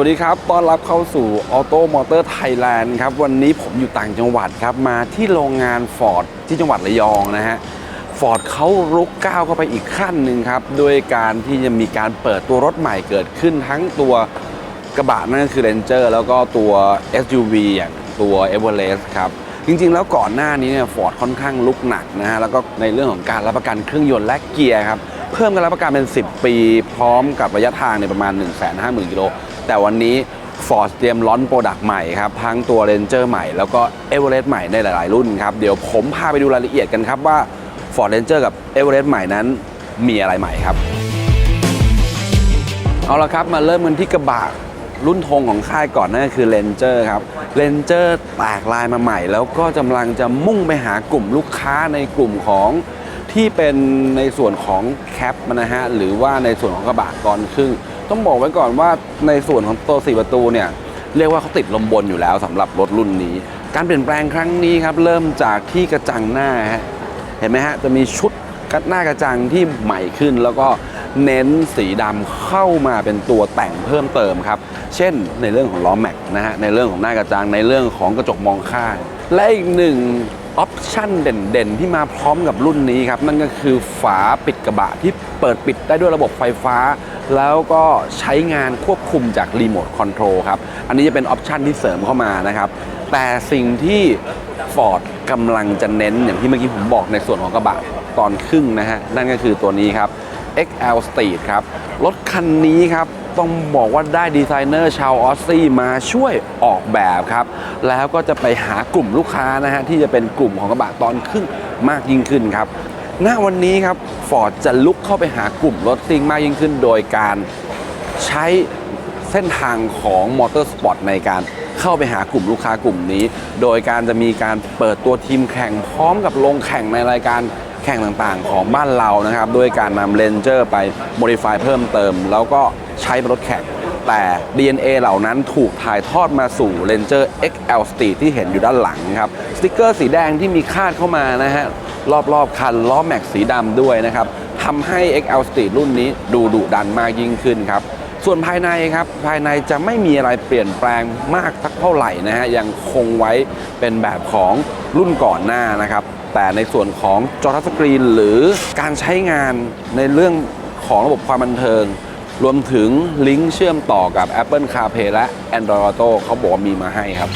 วัสดีครับ ต้อนรับเข้าสู่ Auto Motor Thailand ครับ วันนี้ผมอยู่ต่างจังหวัดครับ มาที่โรงงาน Ford ที่จังหวัดระยองนะฮะ ฟอร์ดเขารุกก้าวเข้าไปอีกขั้นหนึ่งครับโดยการที่จะมีการเปิดตัวรถใหม่เกิดขึ้นทั้งตัวกระบะนั่นก็คือ Ranger แล้วก็ตัว SUV อย่างตัว Everest ครับจริงๆ แล้วก่อนหน้านี้เนี่ยฟอร์ดค่อนข้างลุกหนักนะฮะแล้วก็ในเรื่องของการรับประกันเครื่องยนต์และเกียร์ครับ เพิ่มการรับประกันเป็น 10 ปี พร้อมกับระยะทางในประมาณ 1 5 0 0 0 0กิโลแต่วันนี้ Ford เตรียมล้อนโปรดักต์ใหม่ครับ ทั้งตัว Ranger ใหม่แล้วก็ Everest ใหม่ในหลาย ๆ รุ่นครับ เดี๋ยวผมพาไปดูรายละเอียดกันครับว่า Ford Ranger กับ Everest ใหม่นั้นมีอะไรใหม่ครับ เอาละครับมาเริ่มกันที่กระบะรุ่นธงของค่ายก่อนนั่นก็คือ Ranger ครับ Ranger แตกลายมาใหม่ แล้วก็กำลังจะมุ่งไปหากลุ่มลูกค้าในกลุ่มของ ที่เป็นในส่วนของแคปนะฮะหรือว่าในส่วนของกระบะก่อนครึ่ง ต้องบอกไว้ก่อนว่าในส่วนของตัว4ประตูเนี่ยเรียกว่าเขาติดลมบนอยู่แล้วสำหรับรถรุ่นนี้ การเปลี่ยนแปลงครั้งนี้ครับเริ่มจากที่กระจังหน้าฮะเห็นไหมฮะจะมีชุดกัดหน้ากระจังที่ใหม่ขึ้น แล้วก็เน้นสีดำเข้ามาเป็นตัวแต่งเพิ่มเติมครับ เช่นในเรื่องของล้อแม็กนะฮะในเรื่องของหน้ากระจังในเรื่องของกระจกมองข้าง และอีกหนึ่ง ออปชั่นเด่นๆ ที่มาพร้อมกับรุ่นนี้ครับนั่นก็คือฝาปิดกระบะที่เปิดปิดได้ด้วยระบบไฟฟ้า แล้วก็ใช้งานควบคุมจากรีโมทคอนโทรลครับอันนี้จะเป็นออปชันที่เสริมเข้ามานะครับแต่สิ่งที่ Ford กำลังจะเน้นอย่างที่เมื่อกี้ผมบอกในส่วนของกระบะตอนครึ่งนะฮะนั่นก็คือตัวนี้ครับ XL Street ครับรถคันนี้ครับ ต้องบอกว่าได้ดีไซเนอร์ชาวออสซี่มาช่วยออกแบบครับ แล้วก็จะไปหากลุ่มลูกค้านะฮะที่จะเป็นกลุ่มของกระบะตอนครึ่งมากยิ่งขึ้นครับณวันนี้ครับ Ford จะลุกเข้าไปหากลุ่มรถซิ่งมากยิ่งขึ้น โดยการใช้เส้นทางของมอเตอร์สปอร์ตในการเข้าไปหากลุ่มลูกค้ากลุ่มนี้ โดยการจะมีการเปิดตัวทีมแข่งพร้อมกับลงแข่งในรายการแข่งต่างๆ ของบ้านเรานะครับ ด้วยการนำเลนเจอร์ไปโมดิฟายเพิ่มเติม แล้วก็ ช้เป็นรถแข่งแต่ DNA เหล่านั้นถูกถ่ายทอดมาสู่ Ranger XL Street ที่เห็นอยู่ด้านหลังครับ สติกเกอร์สีแดงที่มีคาดเข้ามานะฮะ รอบๆ คันล้อแม็กสีดำด้วยนะครับทำให้ XL Street รุ่นนี้ดูดุดันมากยิ่งขึ้นครับ ส่วนภายในครับ ภายในจะไม่มีอะไรเปลี่ยนแปลงมากสักเท่าไหร่นะฮะ ยังคงไว้เป็นแบบของรุ่นก่อนหน้านะครับ แต่ในส่วนของจอทัชสกรีนหรือการใช้งานในเรื่องของระบบความบันเทิง รวมถึงลิงก์เชื่อมต่อกับ Apple CarPlay และ Android Auto เขาบอกมีมาให้ครับ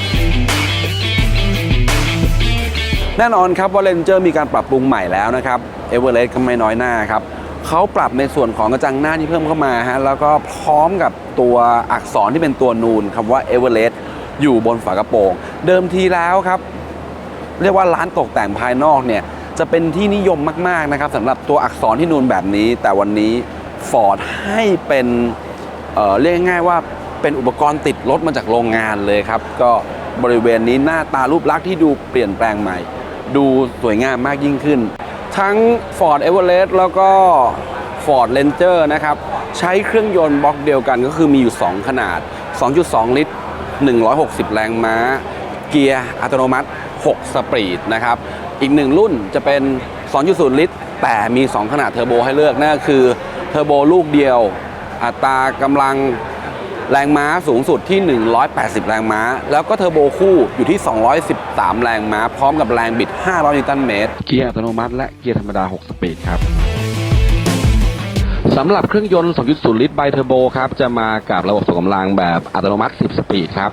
แน่นอนครับว่า Ranger มีการปรับปรุงใหม่แล้วนะครับ Everest ก็ไม่น้อยหน้าครับเขาปรับในส่วนของกระจังหน้าที่เพิ่มเข้ามาฮะแล้วก็พร้อมกับตัวอักษรที่เป็นตัวนูนคำว่า Everest อยู่บนฝากระโปรง เดิมทีแล้วครับ เรียกว่าร้านตกแต่งภายนอกเนี่ยจะเป็นที่นิยมมากๆนะครับสำหรับตัวอักษรที่นูนแบบนี้ แต่วันนี้ Ford ให้เป็นเเรียกง่ายว่าเป็นอุปกรณ์ติดรถมาจากโรงงานเลยครับ ก็บริเวณนี้หน้าตารูปลักษณ์ที่ดูเปลี่ยนแปลงใหม่ ดูสวยงามมากยิ่งขึ้น ทั้ง Ford Everest แล้วก็ Ford Ranger นะครับ ใช้เครื่องยนต์บล็อกเดียวกันก็คือมีอยู่ 2 ขนาด 2.2 ลิตร 160 แรงม้า เกียร์อัตโนมัติ 6 สปีดนะครับ อีกหนึ่งรุ่นจะเป็น 2.0 ลิตร แต่มี 2 ขนาดเทอร์โบให้เลือกนั่นก็คือ เทอร์โบลูกเดียว อัตรากำลังแรงม้าสูงสุดที่ 180 แรงม้า แล้วก็เทอร์โบคู่อยู่ที่ 213 แรงม้า พร้อมกับแรงบิด 500 นิวตันเมตร เกียร์อัตโนมัติและเกียร์ธรรมดา 6 สปีดครับสำหรับเครื่องยนต์ 2.0 ลิตรไบเทอร์โบครับ จะมากับระบบส่งกำลังแบบอัตโนมัติ 10 สปีดครับ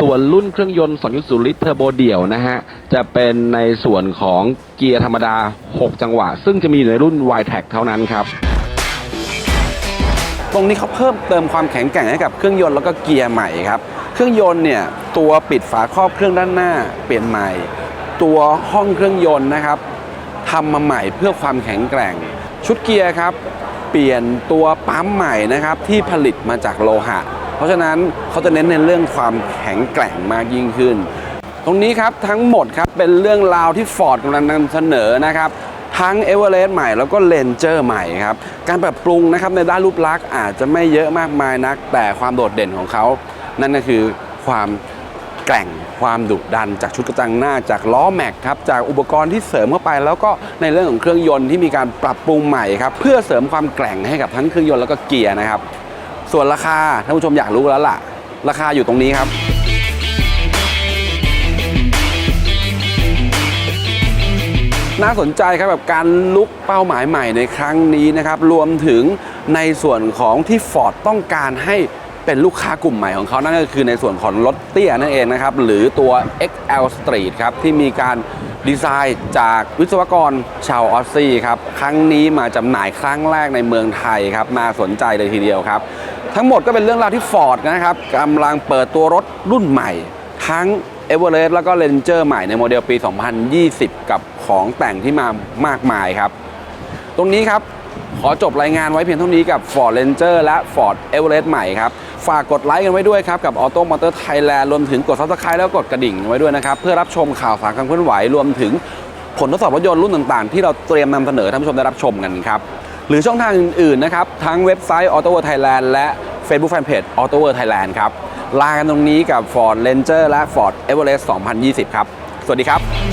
ส่วนรุ่นเครื่องยนต์ 2.0 ลิตรเทอร์โบเดี่ยวนะฮะ จะเป็นในส่วนของเกียร์ธรรมดา 6 จังหวะ ซึ่งจะมีอยู่ในรุ่น y t e c เท่านั้นครับ ตรงนี้เขาเพิ่มเติมความแข็งแกร่งให้กับเครื่องยนต์แล้วก็เกียร์ใหม่ครับ เครื่องยนต์เนี่ยตัวปิดฝาครอบเครื่องด้านหน้าเปลี่ยนใหม่ ตัวห้องเครื่องยนต์นะครับทำมาใหม่เพื่อความแข็งแกร่ง ชุดเกียร์ครับ เปลี่ยนตัวปั๊มใหม่นะครับที่ผลิตมาจากโลหะ เพราะฉะนั้นเขาจะเน้นในเรื่องความแข็งแกร่งมากยิ่งขึ้น ตรงนี้ครับทั้งหมดครับเป็นเรื่องราวที่ Ford กำลังนำเสนอนะครับ ทั้ง e v e r e s t ใหม่แล้วก็ Ranger ใหม่ครับ การปรับปรุงนะครับในด้านรูปลักษณ์อาจจะไม่เยอะมากมายนัก แต่ความโดดเด่นของเขา นั่นก็คือความแกร่งความดุดันจากชุดกระจังหน้าจากล้อแม็กครับจากอุปกรณ์ที่เสริมเข้าไป แล้วก็ในเรื่องของเครื่องยนต์ที่มีการปรับปรุงใหม่ครับเพื่อเสริมความแกร่งให้กับทั้งเครื่องยนต์แล้วก็เกียร์นะครับ ส่วนราคาท่านผู้ชมอยากรู้แล้วล่ะ ราคาอยู่ตรงนี้ครับ น่าสนใจครับแบบการลุกเป้าหมายใหม่ในครั้งนี้นะครับ รวมถึงในส่วนของที่ Ford ต้องการให้เป็นลูกค้ากลุ่มใหม่ของเขานั่นก็คือในส่วนของรถเตี้ยนั่นเองนะครับ หรือตัว XL Street ครับ ที่มีการดีไซน์จากวิศวกรชาวออสซี่ครับ ครั้งนี้มาจำหน่ายครั้งแรกในเมืองไทยครับน่าสนใจเลยทีเดียวครับ ทั้งหมดก็เป็นเรื่องราวที่ Ford นะครับกำลังเปิดตัวรถรุ่นใหม่ ทั้ง e v e r e s t แล้วก็ Ranger ใหม่ในโมเดลปี 2020 กับ ของแต่งที่มามากมายครับ ตรงนี้ครับขอจบรายงานไว้เพียงเท่านี้กับ Ford Ranger และ Ford Everest ใหม่ครับ ฝากกดไลค์กันไว้ด้วยครับ กับ Auto Motor Thailand รวมถึงกด Subscribe แล้วกดกระดิ่งไว้ด้วยนะครับ เพื่อรับชมข่าวสารการเคลื่อนไหว รวมถึงผลทดสอบรถยนต์รุ่นต่างๆ ที่เราเตรียมนำเสนอท่านผู้ชมได้รับชมกันครับ หรือช่องทางอื่นๆนะครับ ทั้งเว็บไซต์ Auto World Thailand และ Facebook Fanpage Auto World Thailand ครับลากันตรงนี้กับ Ford Ranger และ Ford Everest 2020 ครับ สวัสดีครับ